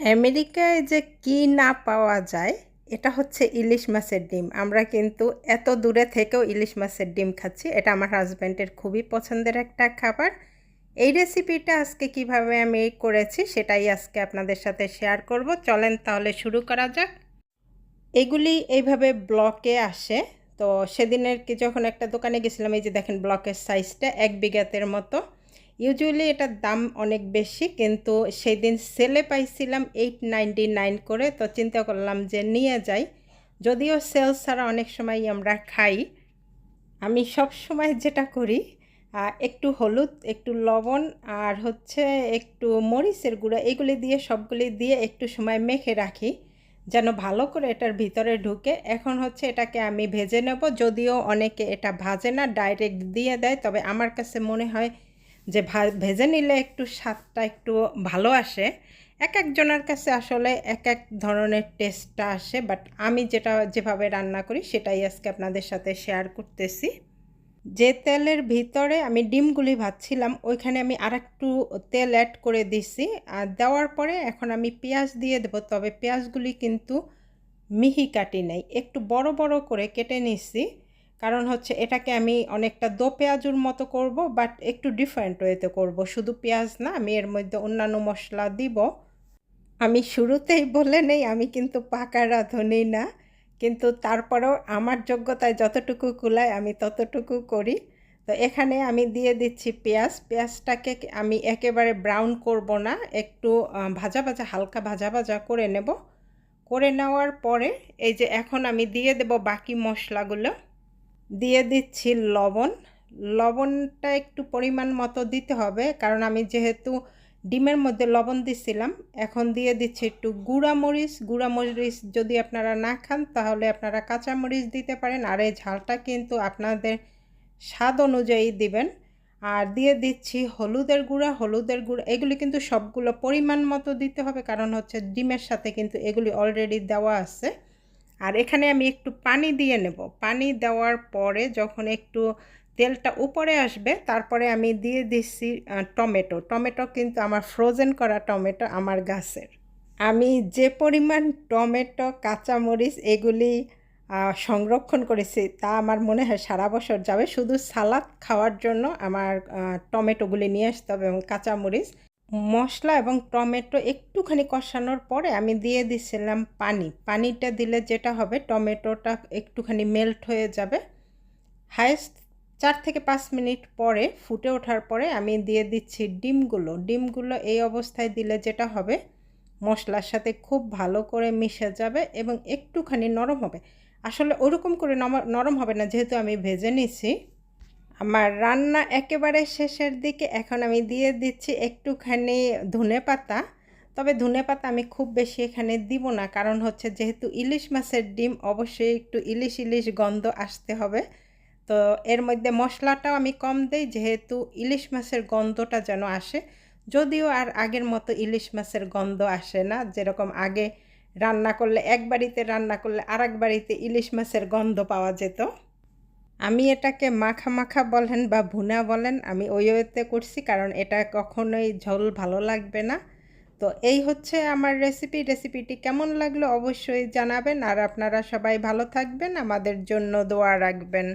আমেরিকায় যে কি না পাওয়া যায়, এটা হচ্ছে ইলিশ মাছের ডিম। আমরা কিন্তু এত দূরে থেকেও ইলিশ মাছের ডিম খাচ্ছি, এটা আমার হাজব্যান্ডের খুবই পছন্দের একটা খাবার। এই রেসিপিটা আজকে কীভাবে আমি করেছি, সেটাই আজকে আপনাদের সাথে শেয়ার করব। চলেন তাহলে শুরু করা যাক। এগুলি এইভাবে ব্লকে আসে। তো সেদিনের কি যখন একটা দোকানে গেছিলাম, এই যে দেখেন ব্লকের সাইজটা এক বিঘাতের মতো। ইউজুয়ালি এটার দাম অনেক বেশি, কিন্তু সেই দিন সেলে পাইছিলাম এইট নাইনটি নাইন করে, তো চিন্তা করলাম যে নিয়ে যাই। যদিও সেল ছাড়া অনেক সময় আমরা খাই। আমি সব সময় যেটা করি একটু হলুদ, একটু লবণ, আর হচ্ছে একটু মরিচের গুঁড়া, এগুলি দিয়ে, সবগুলি দিয়ে একটু সময় মেখে রাখি, যেন ভালো করে এটার ভিতরে ঢুকে। এখন হচ্ছে এটাকে আমি ভেজে নেব, যদিও অনেকে এটা ভাজে না ডাইরেক্ট দিয়ে দেয়, তবে আমার কাছে মনে হয় যে ভেজে নিলে একটু স্বাদটা একটু ভালো আসে। এক একজনের কাছে আসলে এক এক ধরনের টেস্টটা আসে বাট আমি যেটা, যেভাবে রান্না করি সেটাই আজকে আপনাদের সাথে শেয়ার করতেছি। যে তেলের ভিতরে আমি ডিমগুলি ভাজছিলাম, ওইখানে আমি আর একটু তেল অ্যাড করে দিছি। আর দেওয়ার পরে এখন আমি পেঁয়াজ দিয়ে দেবো, তবে পেঁয়াজগুলি কিন্তু মিহি কাটি নেই, একটু বড় বড় করে কেটে নিছি। কারণ হচ্ছে এটাকে আমি অনেকটা দো পেঁয়াজুর মতো করব বাট একটু ডিফারেন্ট ওয়েতে করব। শুধু পেঁয়াজ না, আমি এর মধ্যে অন্যান্য মশলা দিব। আমি শুরুতেই বলে নেই, আমি কিন্তু পাকা রাঁধুনি না, কিন্তু তারপরেও আমার যোগ্যতায় যতটুকু কুলায় আমি ততটুকু করি। তো এখানে আমি দিয়ে দিচ্ছি পেঁয়াজ। পেঁয়াজটাকে আমি একেবারে ব্রাউন করব না, একটু ভাজা ভাজা, হালকা ভাজা ভাজা করে নেব। করে নেওয়ার পরে, এই যে এখন আমি দিয়ে দেব বাকি মশলাগুলো। দিয়ে দিচ্ছি লবণ। লবণটা একটু পরিমাণ মতো দিতে হবে, কারণ আমি যেহেতু ডিমের মধ্যে লবণ দিছিলাম, এখন দিয়ে দিচ্ছি একটু গুঁড়া মরিচ গুঁড়া মরিচ যদি আপনারা না খান, তাহলে আপনারা কাঁচা মরিচ দিতে পারেন, আর এই ঝালটা কিন্তু আপনাদের স্বাদ অনুযায়ী দিবেন। আর দিয়ে দিচ্ছি হলুদের গুঁড়া। হলুদের গুঁড়া, এগুলি কিন্তু সবগুলো পরিমাণ মতো দিতে হবে, কারণ হচ্ছে ডিমের সাথে কিন্তু এগুলি অলরেডি দেওয়া আছে। আর এখানে আমি একটু পানি দিয়ে নেব। পানি দেওয়ার পরে যখন একটু তেলটা উপরে আসবে, তারপরে আমি দিয়ে দিচ্ছি টমেটো। টমেটো কিন্তু আমার ফ্রোজেন করা টমেটো আমার গাছের। আমি যে পরিমাণ টমেটো, কাঁচামরিচ এগুলি সংরক্ষণ করেছি, তা আমার মনে হয় সারা বছর যাবে। শুধু সালাদ খাওয়ার জন্য আমার টমেটোগুলি নিয়ে আসতে হবে এবং কাঁচামরিচ মশলা এবং টমেটো একটুখানি কষানোর পরে আমি দিয়ে দিছিলাম পানি। পানিটা দিলে যেটা হবে, টমেটোটা একটুখানি মেল্ট হয়ে যাবে। হায়েস্ট চার থেকে পাঁচ মিনিট পরে, ফুটে ওঠার পরে আমি দিয়ে দিচ্ছি ডিমগুলো। ডিমগুলো এই অবস্থায় দিলে যেটা হবে, মশলার সাথে খুব ভালো করে মিশে যাবে এবং একটুখানি নরম হবে। আসলে ওরকম করে নরম হবে না, যেহেতু আমি ভেজে নিছি। আমার রান্না একেবারে শেষের দিকে, এখন আমি দিয়ে দিচ্ছি একটুখানি ধনে পাতা। তবে ধনে পাতা আমি খুব বেশি এখানে দিব না, কারণ হচ্ছে যেহেতু ইলিশ মাছের ডিম, অবশ্যই একটু ইলিশ ইলিশ গন্ধ আসতে হবে। তো এর মধ্যে মশলাটাও আমি কম দেই, যেহেতু ইলিশ মাছের গন্ধটা যেন আসে। যদিও আর আগের মতো ইলিশ মাছের গন্ধ আসে না, যেরকম আগে রান্না করলে, এক বাড়িতে রান্না করলে আর বাড়িতে ইলিশ মাছের গন্ধ পাওয়া যেত। আমি এটাকে মাখা মাখা বলেন বা ভুনা বলেন, আমি ওই ওয়েতে করছি কারণ এটা কখনোই ঝোল ভালো লাগবে না। তো এই হচ্ছে আমার রেসিপি রেসিপিটি কেমন লাগল অবশ্যই জানাবেন। আর আপনারা সবাই ভালো থাকবেন। আমাদের জন্য দোয়া রাখবেন।